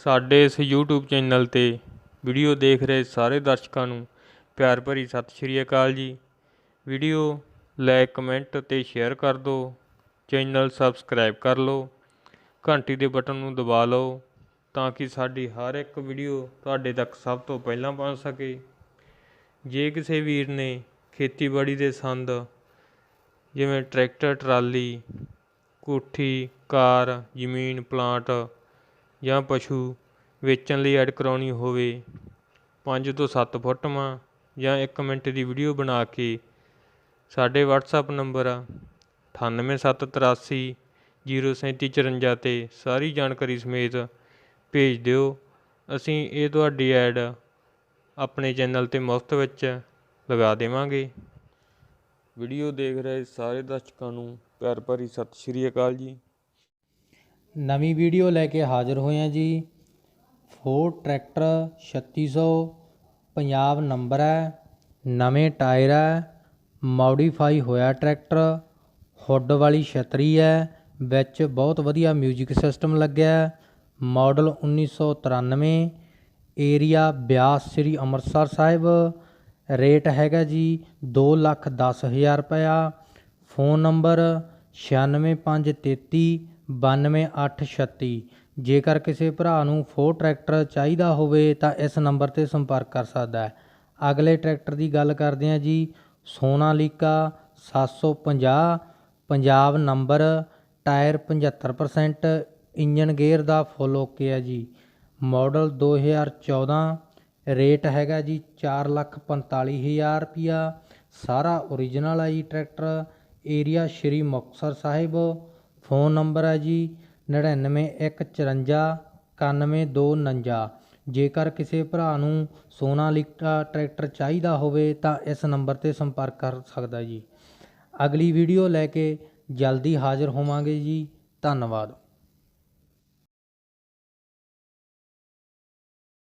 ਸਾਡੇ ਇਸ YouTube channel 'ਤੇ ਵੀਡੀਓ ਦੇਖ ਰਹੇ ਸਾਰੇ ਦਰਸ਼ਕਾਂ ਨੂੰ ਪਿਆਰ ਭਰੀ ਸਤਿ ਸ਼੍ਰੀ ਅਕਾਲ ਜੀ। ਵੀਡੀਓ ਲਾਈਕ ਕਮੈਂਟ ਅਤੇ ਸ਼ੇਅਰ ਕਰ ਦਿਓ। ਚੈਨਲ ਸਬਸਕ੍ਰਾਈਬ ਕਰ ਲਓ। ਘੰਟੀ ਦੇ ਬਟਨ ਨੂੰ ਦਬਾ ਲਓ ਤਾਂ ਕਿ ਸਾਡੀ ਹਰ ਇੱਕ ਵੀਡੀਓ ਤੁਹਾਡੇ ਤੱਕ ਸਭ ਤੋਂ ਪਹਿਲਾਂ ਪਹੁੰਚ ਸਕੇ। ਜੇ ਕਿਸੇ ਵੀਰ ਨੇ ਖੇਤੀਬਾੜੀ ਦੇ ਸੰਦ ਜਿਵੇਂ ਟਰੈਕਟਰ, ਟਰਾਲੀ, ਕੋਠੀ, ਕਾਰ, ਜ਼ਮੀਨ, ਪਲਾਂਟ ਜਾਂ ਪਸ਼ੂ ਵੇਚਣ ਲਈ ਐਡ ਕਰਵਾਉਣੀ ਹੋਵੇ, ਪੰਜ ਤੋਂ ਸੱਤ ਫੋਟੋਆਂ ਜਾਂ ਇੱਕ ਮਿੰਟ ਦੀ ਵੀਡੀਓ ਬਣਾ ਕੇ, ਸਾਡੇ ਵਟਸਐਪ ਨੰਬਰ 98783 03754 ਤੇ ਸਾਰੀ ਜਾਣਕਾਰੀ ਸਮੇਤ ਭੇਜ ਦਿਓ। ਅਸੀਂ ਇਹ ਤੁਹਾਡੀ ਐਡ ਆਪਣੇ ਚੈਨਲ ਤੇ ਮੁਫਤ ਵਿੱਚ ਲਗਾ ਦੇਵਾਂਗੇ। ਵੀਡੀਓ ਦੇਖ ਰਹੇ ਸਾਰੇ ਦਰਸ਼ਕਾਂ ਨੂੰ ਪਿਆਰ ਭਰੀ ਸਤਿ ਸ਼੍ਰੀ ਅਕਾਲ ਜੀ। ਨਵੀਂ ਵੀਡੀਓ ਲੈ ਕੇ ਹਾਜ਼ਰ ਹੋਏ ਹਾਂ ਜੀ। ਫੋਰ ਟਰੈਕਟਰ 3600 ਪੰਜਾਬ ਨੰਬਰ ਹੈ। ਨਵੇਂ ਟਾਇਰ ਹੈ। ਮੋਡੀਫਾਈ ਹੋਇਆ ਟਰੈਕਟਰ ਹੁੱਡ ਵਾਲੀ ਛਤਰੀ ਹੈ। ਵਿੱਚ ਬਹੁਤ ਵਧੀਆ 뮤직 ਸਿਸਟਮ ਲੱਗਿਆ ਹੈ। Model 1993 area Beas Sri Amritsar Sahib. Rate ਹੈਗਾ ਜੀ 2 ਲੱਖ ਦਸ ਹਜ਼ਾਰ ਰੁਪਇਆ। ਫੋਨ ਨੰਬਰ 96533 92836 ਜੇਕਰ ਕਿਸੇ ਭਰਾ ਨੂੰ ਫੋਰ ਟਰੈਕਟਰ ਚਾਹੀਦਾ ਹੋਵੇ, ਤਾਂ ਇਸ ਨੰਬਰ ਤੇ ਸੰਪਰਕ ਕਰ ਸਕਦਾ ਹੈ। ਅਗਲੇ ਟਰੈਕਟਰ ਦੀ ਗੱਲ ਕਰਦੇ ਹਾਂ ਜੀ। Sonalika 750 Punjab number tyre 75% engine gear ਦਾ ਫੁੱਲ ਓਕੇ ਹੈ ਜੀ। ਮਾਡਲ 2014 ਰੇਟ ਹੈਗਾ ਜੀ 445000 ਰੁਪਿਆ ਸਾਰਾ ਓਰੀਜਨਲ ਹੈ ਜੀ tractor area Shri Muktsar Sahib. Phone number ਹੈ ਜੀ 9915491249 ਜੇਕਰ ਕਿਸੇ ਭਰਾ ਨੂੰ ਸੋਨਾਲੀਕਾ ਟਰੈਕਟਰ ਚਾਹੀਦਾ ਹੋਵੇ ਤਾਂ ਇਸ ਨੰਬਰ ਤੇ ਸੰਪਰਕ ਕਰ ਸਕਦਾ ਜੀ। ਅਗਲੀ ਵੀਡੀਓ ਲੈ ਕੇ ਜਲਦੀ ਹਾਜ਼ਰ ਹੋਵਾਂਗੇ ਜੀ। ਧੰਨਵਾਦ।